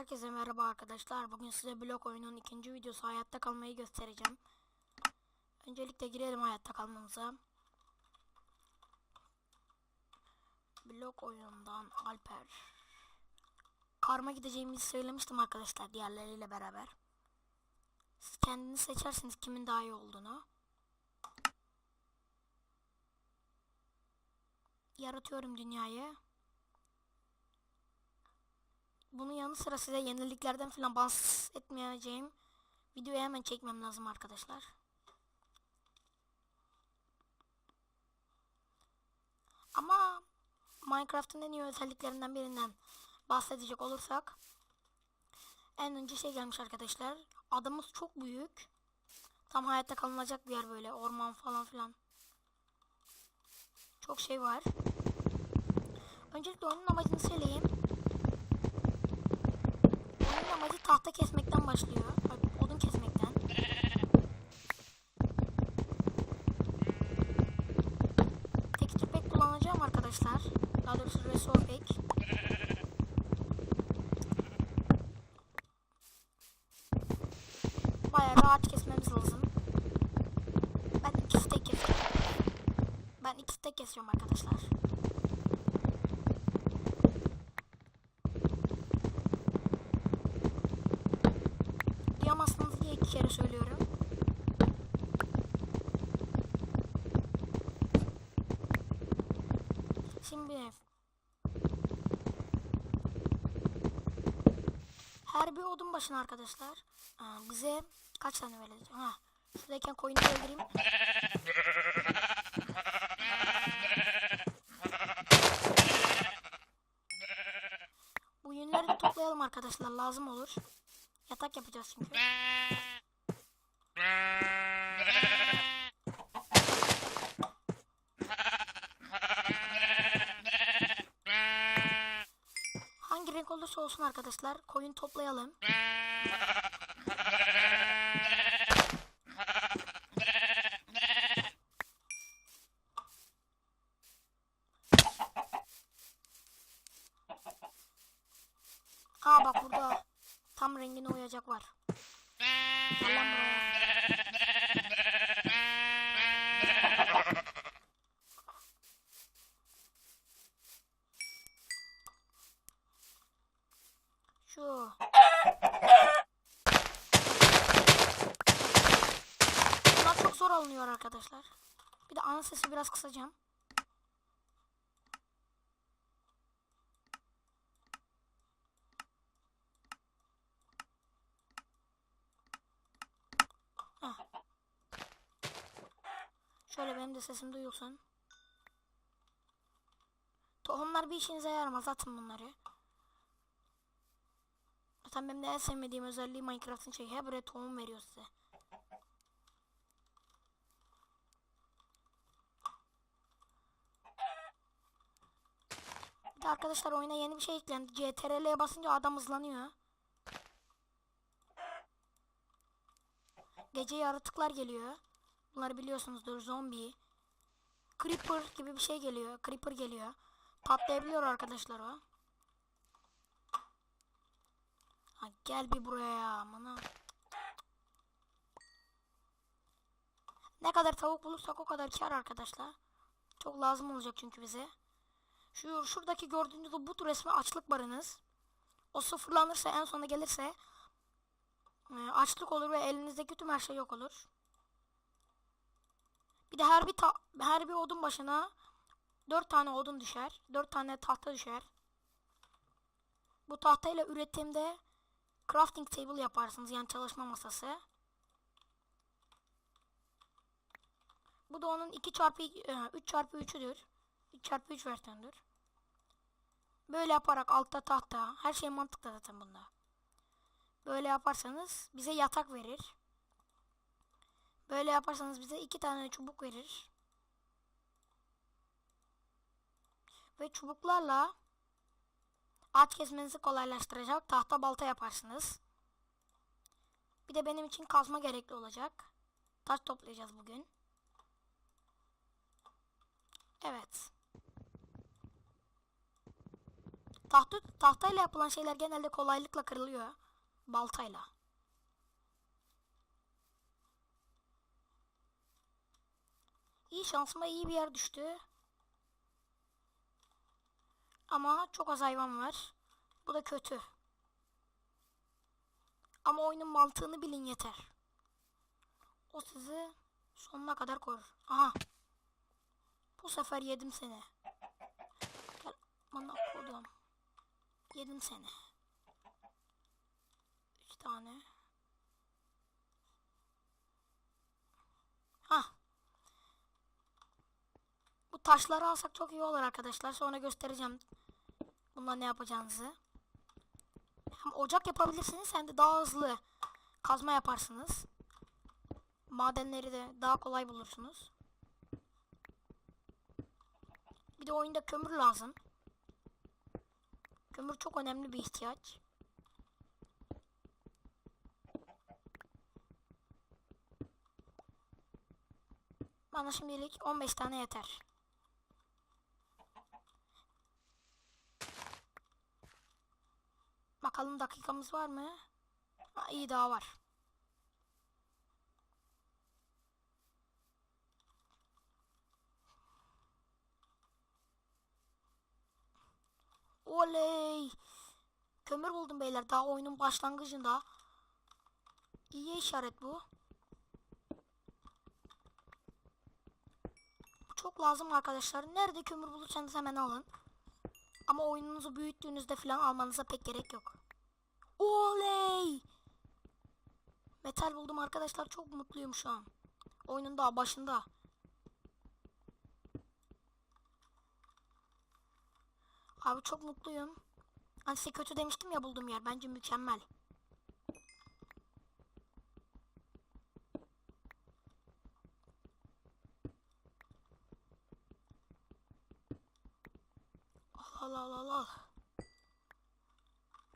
Herkese merhaba arkadaşlar. Bugün size blok oyunun ikinci videosu hayatta kalmayı göstereceğim. Öncelikle girelim hayatta kalmamıza. Blok oyunundan Alper. Karma gideceğimizi söylemiştim arkadaşlar diğerleriyle beraber. Siz kendiniz seçersiniz kimin daha iyi olduğunu. Yaratıyorum dünyayı. Bunun yanı sıra size yeniliklerden falan bahsetmeyeceğim videoyu hemen çekmem lazım arkadaşlar. Ama Minecraft'ın en iyi özelliklerinden birinden bahsedecek olursak en önce şey gelmiş arkadaşlar. Adamız çok büyük. Tam hayatta kalınacak bir yer böyle. Orman falan filan. Çok şey var. Öncelikle oyunun amacını söyleyeyim. Amacı tahta kesmekten başlıyor. Bak, Odun kesmekten. Texture pack kullanacağım arkadaşlar. Daha doğrusu resource pack. Bayağı rahat kesmemiz lazım. Ben iki stack kesiyorum. Ben iki stack kesiyorum arkadaşlar. Duyamazsınız diye iki kere söylüyorum. Şimdi her bir odun başına arkadaşlar e, bize kaç tane verecek? Ha, şuradayken koyunu öldüreyim. Bu yünleri toplayalım arkadaşlar lazım olur. Yatak yapacağız çünkü. Renk olursa olsun arkadaşlar koyun toplayalım. Aa bak burada tam rengine uyacak var. Gel lan buraya. Şu. Bunlar çok zor alınıyor arkadaşlar. Bir de ana sesi biraz kısacağım. Heh. Şöyle benim de sesim duyulsun. Tohumlar bir işinize yaramaz. Atın bunları. Zaten benim de en sevmediğim özelliği Minecraft'ın şey. Hep buraya tohum veriyor size. Arkadaşlar oyuna yeni bir şey eklendi. CTRL'ye basınca adam hızlanıyor. Gece yaratıklar geliyor. Bunları biliyorsunuzdur. Zombi. Creeper gibi bir şey geliyor. Creeper geliyor. Patlayabiliyor arkadaşlar o. Ha, gel bir buraya ya amına. Ne kadar tavuk bulursak o kadar kar arkadaşlar. Çok lazım olacak çünkü bize. Şu şuradaki gördüğünüz o but resmi açlık barınız. O sıfırlanırsa en sona gelirse e, açlık olur ve elinizdeki tüm her şey yok olur. Bir de her bir ta- her bir odun başına 4 tane odun düşer. 4 tane tahta düşer. Bu tahtayla üretimde crafting table yaparsınız yani çalışma masası. Bu da onun 2 çarpı 3 çarpı 3'üdür. 3 çarpı 3 versiyonudur. Böyle yaparak altta tahta her şey mantıklı zaten bunda. Böyle yaparsanız bize yatak verir. Böyle yaparsanız bize iki tane çubuk verir. Ve çubuklarla ağaç kesmenizi kolaylaştıracak tahta balta yaparsınız. Bir de benim için kazma gerekli olacak. Taş toplayacağız bugün. Evet. Tahta, tahtayla yapılan şeyler genelde kolaylıkla kırılıyor. Baltayla. İyi şansıma iyi bir yer düştü. Ama çok az hayvan var. Bu da kötü. Ama oyunun mantığını bilin yeter. O sizi sonuna kadar korur. Aha. Bu sefer yedim seni. Gel bana kodum. Yedim seni. Üç tane. Hah. Bu taşları alsak çok iyi olur arkadaşlar. Sonra göstereceğim. Bunlar ne yapacağınızı. Hem ocak yapabilirsiniz hem de daha hızlı kazma yaparsınız. Madenleri de daha kolay bulursunuz. Bir de oyunda kömür lazım. Kömür çok önemli bir ihtiyaç. Bana şimdilik 15 tane yeter. Bakalım dakikamız var mı? Ha, iyi daha var. Oley! Kömür buldum beyler daha oyunun başlangıcında. İyi işaret bu. Çok lazım arkadaşlar. Nerede kömür bulursanız hemen alın. Ama oyununuzu büyüttüğünüzde falan almanıza pek gerek yok. Oley! Metal buldum arkadaşlar. Çok mutluyum şu an. Oyunun daha başında. Abi çok mutluyum. Hani size kötü demiştim ya bulduğum yer. Bence mükemmel. Al al al al al.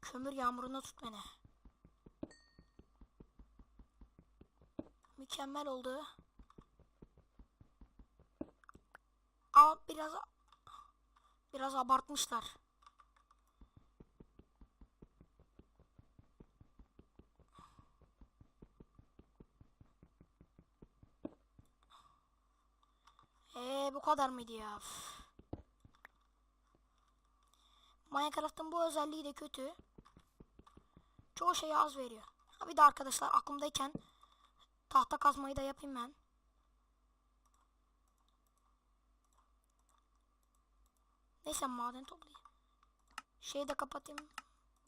Kömür yağmuruna tut beni. Mükemmel oldu. Ama biraz biraz abartmışlar. Eee bu kadar mıydı ya? Üf. Minecraft'ın bu özelliği de kötü. Çoğu şeyi az veriyor. Bir de arkadaşlar aklımdayken tahta kazmayı da yapayım ben. Neyse maden toplayayım. Şeyi de kapatayım.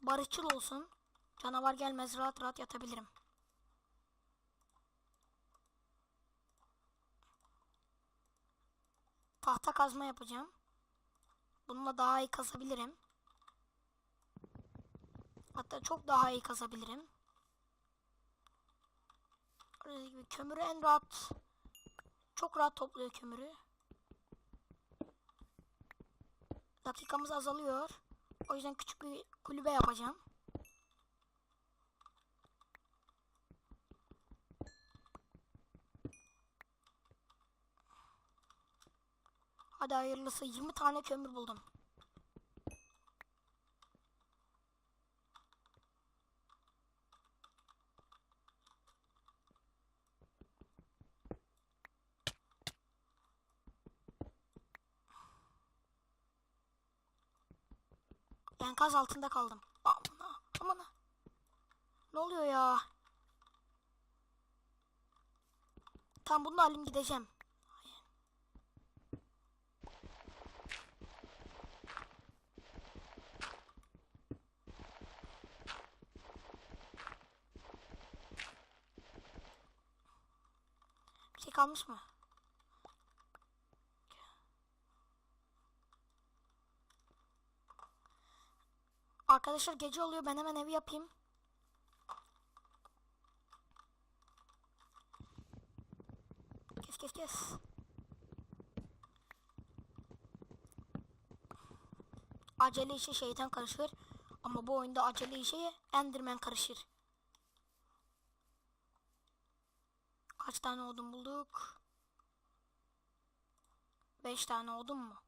Barışçıl olsun. Canavar gelmez rahat rahat yatabilirim. Tahta kazma yapacağım. Bununla daha iyi kazabilirim. Hatta çok daha iyi kazabilirim. Gördüğünüz gibi kömürü en rahat çok rahat topluyor kömürü. Dakikamız azalıyor. O yüzden küçük bir kulübe yapacağım. Hadi hayırlısı 20 tane kömür buldum. Enkaz altında kaldım. Aman aman. Ne oluyor ya? Tam bunu alayım gideceğim. Kalmış mı? Arkadaşlar gece oluyor. Ben hemen evi yapayım. Kes kes kes. Acele işe şeytan karışır. Ama bu oyunda acele işe Enderman karışır. Kaç tane odun bulduk? 5 tane odun mu?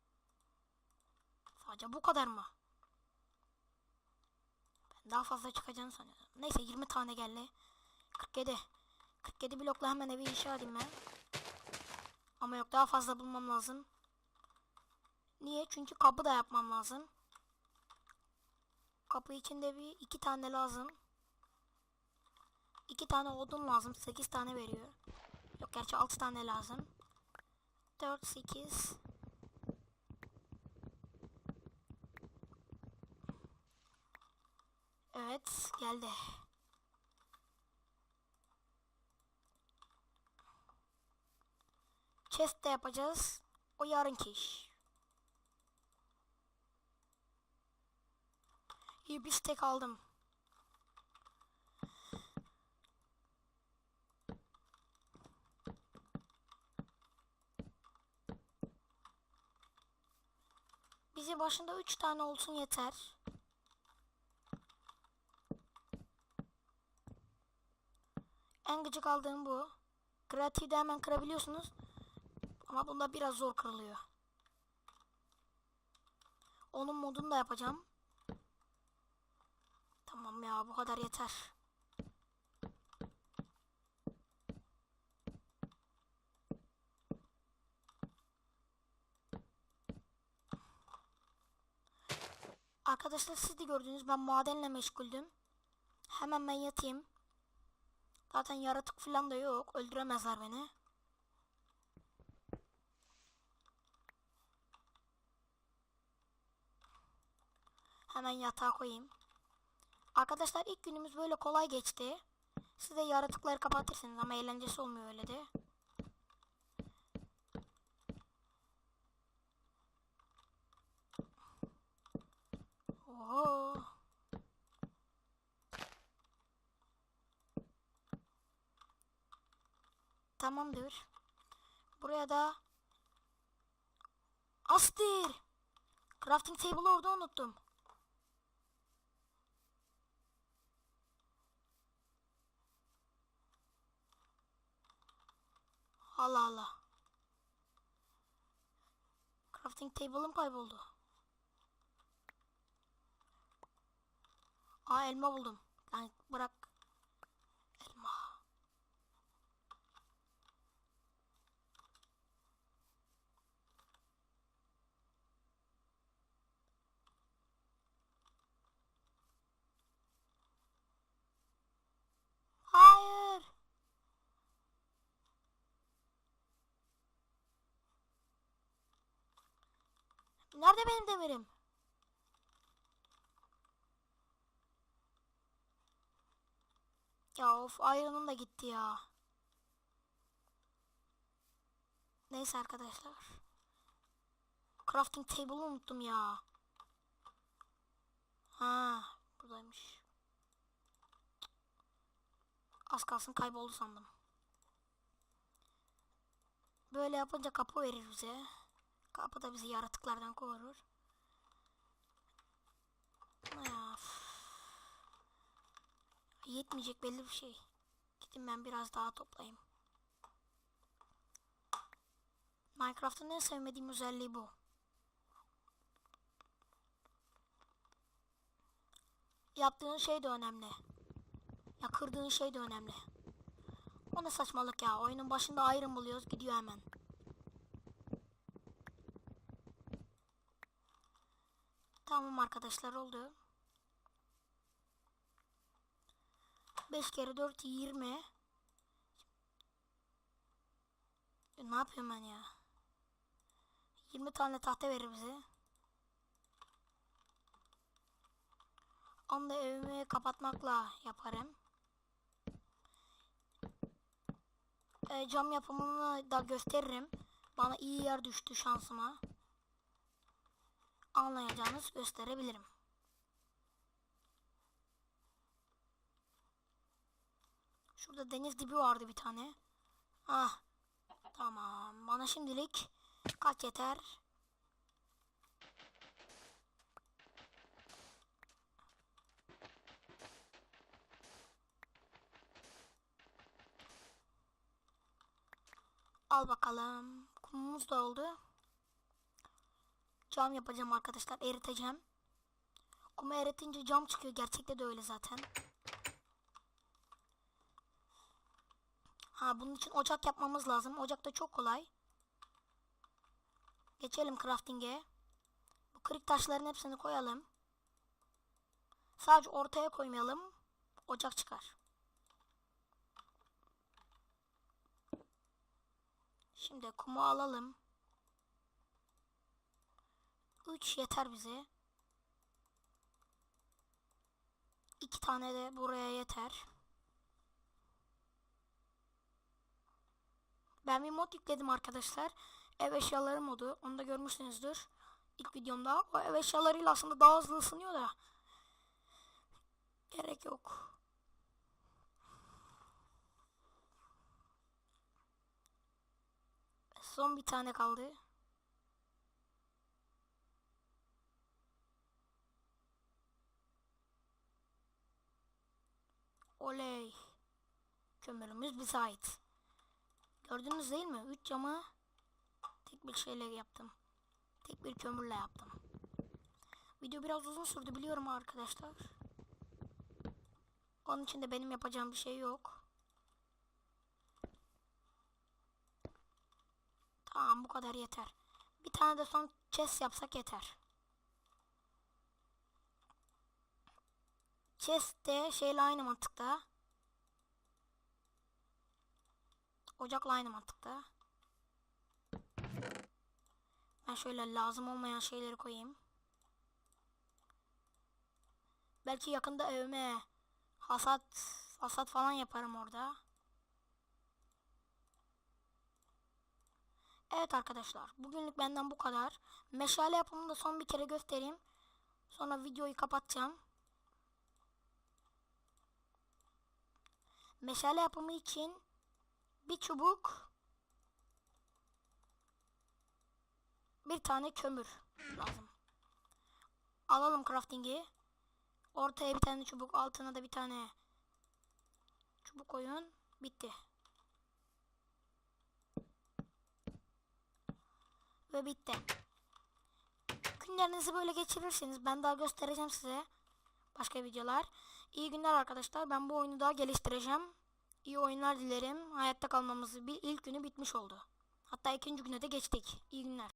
Sadece bu kadar mı? Daha fazla çıkacağını sanıyordum. Neyse 20 tane geldi. 47. 47 blokla hemen evi inşa edeyim ben. Ama yok daha fazla bulmam lazım. Niye? Çünkü kapı da yapmam lazım. Kapı içinde bir iki tane lazım. İki tane odun lazım. 8 tane veriyor. Yok gerçi 6 tane lazım. 4, 8. Evet geldi. Chest de yapacağız. O yarınki iş. İyi bir stack aldım. Bizi başında 3 tane olsun yeter. En gıcık aldığım bu. Kreatifde hemen kırabiliyorsunuz. Ama bunda biraz zor kırılıyor. Onun modunu da yapacağım. Tamam ya bu kadar yeter. Arkadaşlar siz de gördünüz ben madenle meşguldüm. Hemen ben yatayım. Zaten yaratık falan da yok. Öldüremezler beni. Hemen yatağa koyayım. Arkadaşlar ilk günümüz böyle kolay geçti. Siz de yaratıkları kapatırsınız ama eğlencesi olmuyor öyle de. Oo. Tamamdır. Buraya da Astir. Crafting table orada unuttum. Allah Allah. Crafting table'ım kayboldu. Aa elma buldum. Lan bırak. Elma. Hayır. Nerede benim demirim? Ya of iron'um da gitti ya. Neyse arkadaşlar. Crafting table'ı unuttum ya. Ha, buradaymış. Az kalsın kayboldu sandım. Böyle yapınca kapı verir bize. Kapı da bizi yaratıklardan korur. Ya. Yetmeyecek belli bir şey. Gidin ben biraz daha toplayayım. Minecraft'ın en sevmediğim özelliği bu. Yaptığın şey de önemli. Ya kırdığın şey de önemli. O ne saçmalık ya. Oyunun başında ayrım buluyoruz gidiyor hemen. Tamam arkadaşlar oldu. 5 kere 4 20. E, ne yapıyorum ben ya? 20 tane tahta verir bize. Onu da evimi kapatmakla yaparım. E, cam yapımını da gösteririm. Bana iyi yer düştü şansıma. Anlayacağınız gösterebilirim. Şurada deniz dibi vardı bir tane. Ah. Tamam. Bana şimdilik kaç yeter? Al bakalım. Kumumuz da oldu. Cam yapacağım arkadaşlar. Eriteceğim. Kumu eritince cam çıkıyor. Gerçekte de öyle zaten. Ha bunun için ocak yapmamız lazım. Ocak da çok kolay. Geçelim crafting'e. Bu kırık taşların hepsini koyalım. Sadece ortaya koymayalım. Ocak çıkar. Şimdi kumu alalım. 3 yeter bize. 2 tane de buraya yeter. Ben bir mod yükledim arkadaşlar. Ev eşyaları modu. Onu da görmüşsünüzdür. İlk videomda. O ev eşyalarıyla aslında daha hızlı ısınıyor da. Gerek yok. Son bir tane kaldı. Oley. Kömürümüz bize ait. Gördünüz değil mi? 3 camı tek bir şeyle yaptım. Tek bir kömürle yaptım. Video biraz uzun sürdü biliyorum arkadaşlar. Onun için de benim yapacağım bir şey yok. Tamam bu kadar yeter. Bir tane de son chest yapsak yeter. Chest de şeyle aynı mantıkta. Ocakla aynı mantıkta. Ben şöyle lazım olmayan şeyleri koyayım. Belki yakında evime hasat hasat falan yaparım orada. Evet arkadaşlar bugünlük benden bu kadar. Meşale yapımını da son bir kere göstereyim. Sonra videoyu kapatacağım. Meşale yapımı için bir çubuk bir tane kömür lazım. Alalım crafting'i. Ortaya bir tane çubuk, altına da bir tane çubuk koyun. Bitti. Ve bitti. Günlerinizi böyle geçirirseniz ben daha göstereceğim size başka videolar. İyi günler arkadaşlar. Ben bu oyunu daha geliştireceğim. İyi oyunlar dilerim. Hayatta kalmamızı bir ilk günü bitmiş oldu. Hatta ikinci güne de geçtik. İyi günler.